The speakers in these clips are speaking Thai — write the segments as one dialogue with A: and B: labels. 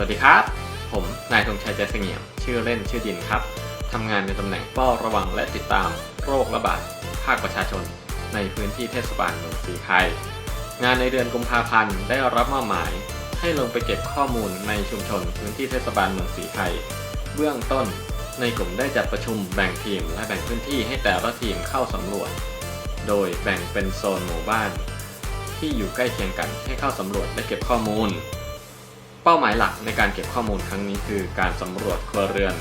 A: วัสดีครับ ผมนายธงชัยใจเสงี่ยม ชื่อเล่นชื่อดินครับทำงานในตำแหน่งเฝ้าระวังและติดตามโรคระบาดภาคประชาชน ในพื้นที่เทศบาลเมืองสีไข่งานในเดือนกุมภาพันธ์ได้รับมอบหมาย ให้ลงไปเก็บข้อมูลในชุมชนพื้นที่เทศบาลเมืองสีไข่เบื้องต้นในกลุ่มได้จัดประชุมแบ่งทีมและแบ่งพื้นที่ให้แต่ละทีมเข้าสำรวจ โดยแบ่งเป็นโซนหมู่บ้าน ที่อยู่ใกล้เคียงกันให้เข้าสำรวจและเก็บข้อมูล เป้าหมายหลักในการเก็บข้อมูลครั้งนี้คือการสำรวจครัวเรือน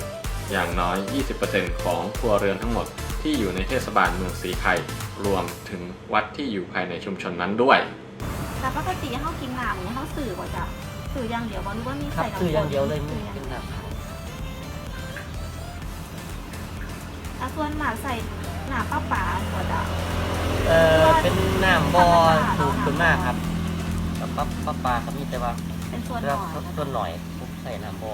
A: อย่างน้อย 20%ของครัวเรือนทั้งหมดที่อยู่ในเทศบาลเมืองสีไข่รวมถึงวัดที่อยู่ภายในชุมชนนั้นด้วย
B: แต่ปกติเขากินน้ำเนี่ยเขาสื่อบ่จ้ะสื่ออย่างเดียวบ่รู้ว่ามี
C: ครับ
B: ใส่น้ำ
C: ซื้ออย่างเดียวเลย
B: สื่
C: ไม่
B: ออย่าง
C: กิน
B: เดียว
C: น้ำขาว
B: อะส่วนหมากใส่หนาป้าป๋าบ่จ้ะ
C: เอ่อเป็นน้ำบ่อสูบขึ้นมาครับแล้วปั๊บปั๊บปลาครับมีแต่ว่า
B: เป็นส่วนห
C: เรื่
B: น่
C: อง
B: อย
C: ส่วนหน่อยผมใส่น้ำบ่อ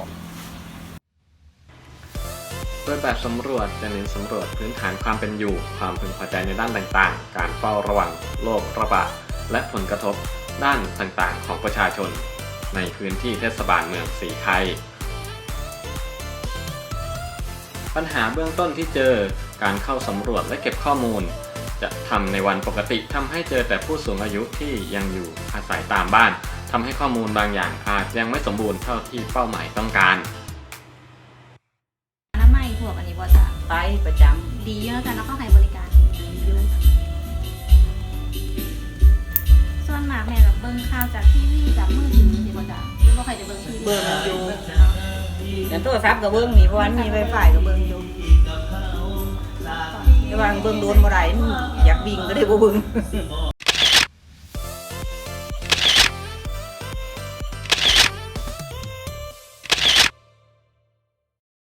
A: โดยแบบสำรวจจะเน้นสำรวจพื้นฐานความเป็นอยู่ ความพึงพอใจในด้านต่างๆ การเฝ้าระวังโรคระบาดและผลกระทบด้านต่างๆ ของประชาชน ในพื้นที่เทศบาลเมืองสีไข่ปัญหาเบื้องต้นที่เจอการเข้าสำรวจและเก็บข้อมูล จะทำในวันปกติทำให้เจอแต่ผู้สูงอายุที่ยังอยู่อาศัยตามบ้าน ทำให้ข้อมูลบางอย่างอาจยังไม่สมบูรณ์เท่าที่เป้าหมายต้องการ
B: อน้ำไม่พวกอันนี้บ่จ้ะ
D: ไปประจ
B: ดีเยอะแต่เราก็ให้บริการดีอยู่ส่วนหมากแม่แบบเบิ่งข่าวจากทีวีจากมือถือสิบ่จ้ะหรือว่าใครจะเบิ่งทีวีำ
D: เบิ่งอยู่แต่โทรศัพท์กับเบิ่งนี่เพราะว่ามีไวไฟกับเบิ่งอยู่แต่ว่าเบิ่งโดนบ่ได้อยากวิ่งก็ได้บ่เบิ่ง